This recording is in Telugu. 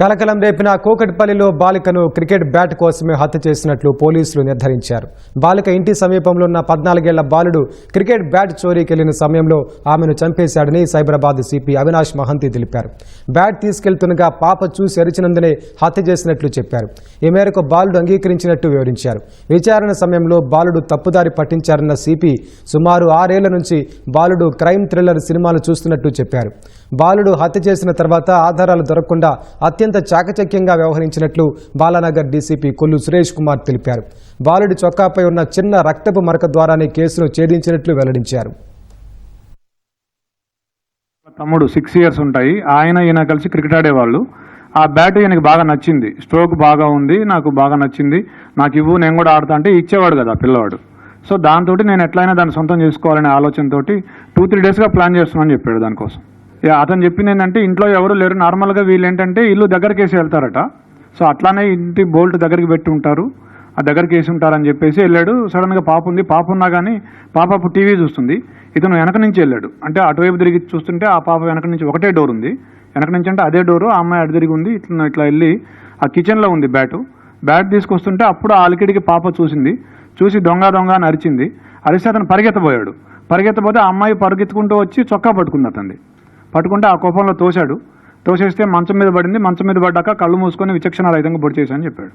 కలకలం రేపిన కూకట్పల్లిలో బాలికను క్రికెట్ బ్యాట్ కోసమే హత్య చేసినట్లు పోలీసులు నిర్ధారించారు. బాలిక ఇంటి సమీపంలో ఉన్న పద్నాలుగేళ్ళ బాలుడు క్రికెట్ బ్యాట్ చోరీకెళ్ళిన సమయంలో ఆమెను చంపేశాడని సైబరాబాద్ సిపి అవినాష్ మహంతి తెలిపారు. బ్యాట్ తీసుకెళ్తుండగా పాప చూసి అరిచినందునే హత్య చేసినట్లు చెప్పారు. ఈ మేరకు బాలుడు అంగీకరించినట్టు వివరించారు. విచారణ సమయంలో బాలుడు తప్పుదారి పట్టించారన్న సిపి సుమారు ఆరేళ్ళ నుంచి బాలుడు క్రైమ్ థ్రిల్లర్ సినిమాలు చూస్తున్నట్టు చెప్పారు. బాలుడు హత్య చేసిన తర్వాత ఆధారాలు దొరకకుండా అత్యంత చాకచక్యంగా వ్యవహరించినట్లు బాలానగర్ డీసీపీ కొల్లు సురేష్ కుమార్ తెలిపారు. బాలుడి చొక్కాపై ఉన్న చిన్న రక్తపు మరక ద్వారానే కేసును ఛేదించినట్లు వెల్లడించారు. తమ్ముడు సిక్స్ ఇయర్స్ ఉంటాయి. ఆయన ఈయన కలిసి క్రికెట్ ఆడేవాళ్ళు. ఆ బ్యాట్ ఈయనకి బాగా నచ్చింది. స్ట్రోక్ బాగా ఉంది. నాకు బాగా నచ్చింది. నాకు ఇవ్వు నేను కూడా ఆడతా అంటే ఇచ్చేవాడు కదా పిల్లవాడు. సో దాంతో నేను ఎట్లయినా దాన్ని సొంతం చేసుకోవాలనే ఆలోచనతోటి టూ త్రీ డేస్గా ప్లాన్ చేస్తున్నాను చెప్పాడు దానికోసం. అతను చెప్పింది ఏంటంటే ఇంట్లో ఎవరు లేరు. నార్మల్గా వీళ్ళు ఏంటంటే ఇల్లు దగ్గరికి వేసి వెళ్తారట. సో అట్లానే ఇంటి బోల్ట్ దగ్గరికి పెట్టి ఉంటారు. ఆ దగ్గరికి వేసి ఉంటారని చెప్పేసి వెళ్ళాడు. సడన్గా పాప ఉంది. పాప ఉన్నా కానీ పాప అప్పుడు టీవీ చూస్తుంది. ఇతను వెనక నుంచి వెళ్ళాడు. అంటే అటువైపు తిరిగి చూస్తుంటే ఆ పాప వెనక నుంచి ఒకటే డోర్ ఉంది. వెనక నుంచి అంటే అదే డోరు ఆ అమ్మాయి అటు తిరిగి ఉంది. ఇట్లా ఇట్లా వెళ్ళి ఆ కిచెన్లో ఉంది బ్యాటు బ్యాట్ తీసుకొస్తుంటే అప్పుడు ఆ అలికిడికి పాప చూసింది. చూసి దొంగ దొంగ అని అరిచింది. అరిస్తే అతను పరిగెత్తబోయాడు. పరిగెత్తబోతే ఆ అమ్మాయి పరిగెత్తుకుంటూ వచ్చి చొక్కా పట్టుకుంది అతన్ని. పట్టుకుంటే ఆ కోపంలో తోశాడు. తోసేస్తే మంచం మీద పడింది. మంచం మీద పడ్డాక కళ్ళు మూసుకొని విచక్షణ రహితంగా పొడి చేశాను చెప్పాడు.